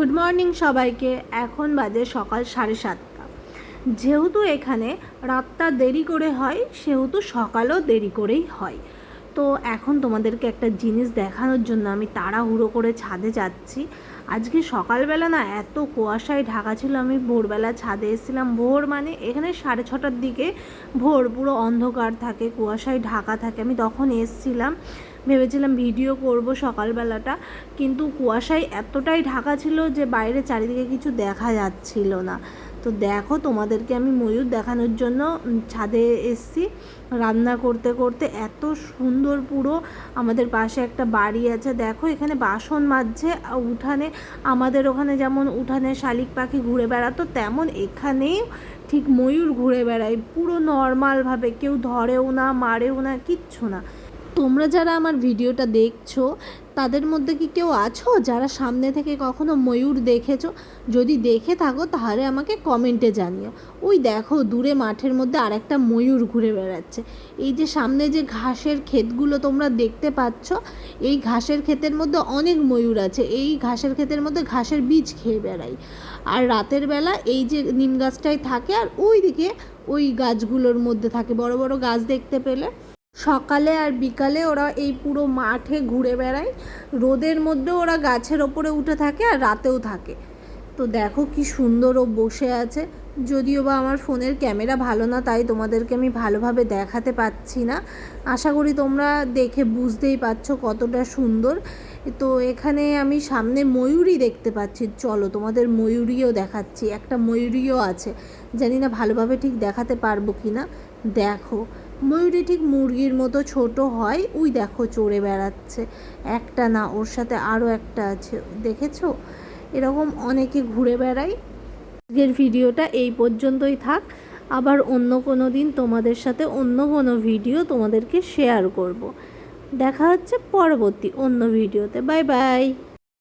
Good morning সবাইকে। এখন বাজে সকাল সাড়ে সাতটা। যেহেতু এখানে রাতটা দেরি করে হয়, সেহেতু সকালও দেরি করেই হয়। তো এখন তোমাদেরকে একটা জিনিস দেখানোর জন্য আমি তাড়াহুড়ো করে ছাদে যাচ্ছি। আজকে সকালবেলা না এত কুয়াশায় ঢাকা ছিল, আমি ভোরবেলা ছাদে এসেছিলাম। ভোর মানে এখানে সাড়ে ছটার দিকে ভোর, পুরো অন্ধকার থাকে, কুয়াশায় ঢাকা থাকে। আমি তখন এসেছিলাম, ভেবেছিলাম ভিডিও করব সকালবেলাটা, কিন্তু কুয়াশায় এতটাই ঢাকা ছিল যে বাইরে চারিদিকে কিছু দেখা যাচ্ছিল না। তো দেখো তোমাদেরকে আমি ময়ূর দেখানোর জন্য ছাদে এসছি। রান্না করতে করতে এত সুন্দর পুরো আমাদের পাশে একটা বাড়ি আছে। দেখো এখানে বাসন মাজছে উঠানে আমাদের ওখানে যেমন উঠানে শালিক পাখি ঘুরে বেড়াতো তেমন এখানেই ঠিক ময়ূর ঘুরে বেড়ায়। পুরো নর্মালভাবে কেউ ধরেও না, মারেও না, কিচ্ছু না। তোমরা যারা আমার ভিডিওটা দেখছ তাদের মধ্যে কি কেউ আছো? যারা সামনে থেকে কখনো ময়ূর দেখেছ, যদি দেখে থাকো তাহলে আমাকে কমেন্টে জানিও। ওই দেখো, দূরে মাঠের মধ্যে আরেকটা ময়ূর ঘুরে বেড়াচ্ছে। এই যে সামনে যে ঘাসের ক্ষেতগুলো তোমরা দেখতে পাচ্ছ, এই ঘাসের ক্ষেতের মধ্যে অনেক ময়ূর আছে। এই ঘাসের ক্ষেতের মধ্যে ঘাসের বীজ খেয়ে বেড়াই। আর রাতের বেলা এই যে নিম গাছটাই থাকে আর ওই দিকে ওই গাছগুলোর মধ্যে থাকে। বড় বড় গাছ দেখতে পেলে। সকালে আর বিকালে ওরা এই পুরো মাঠে ঘুরে বেড়ায়। রোদের মধ্যে ওরা গাছের ওপরে উঠে থাকে আর রাতেও থাকে। তো দেখো কি সুন্দর ও বসে আছে। যদিও বা আমার ফোনের ক্যামেরা ভালো না, তাই তোমাদেরকে আমি ভালোভাবে দেখাতে পাচ্ছি না। আশা করি তোমরা দেখে বুঝতেই পারছ কতটা সুন্দর। তো এখানে আমি সামনে ময়ূরী দেখতে পাচ্ছি। চলো তোমাদের ময়ূরীও দেখাচ্ছি। একটা ময়ূরীও আছে। জানি না ভালোভাবে ঠিক দেখাতে পারব কি না দেখো ময়ূরী ঠিক মুরগির মতো ছোট হয়। ওই দেখো চড়ে বেড়াচ্ছে। একটা না, ওর সাথে আরও একটা আছে। দেখেছ? এরকম অনেকে ঘুরে বেড়ায়। আজকের ভিডিওটা এই পর্যন্তই থাক। আবার অন্য কোনো দিন তোমাদের সাথে অন্য কোনো ভিডিও তোমাদেরকে শেয়ার করব। দেখা হচ্ছে পরবর্তী অন্য ভিডিওতে। Bye bye!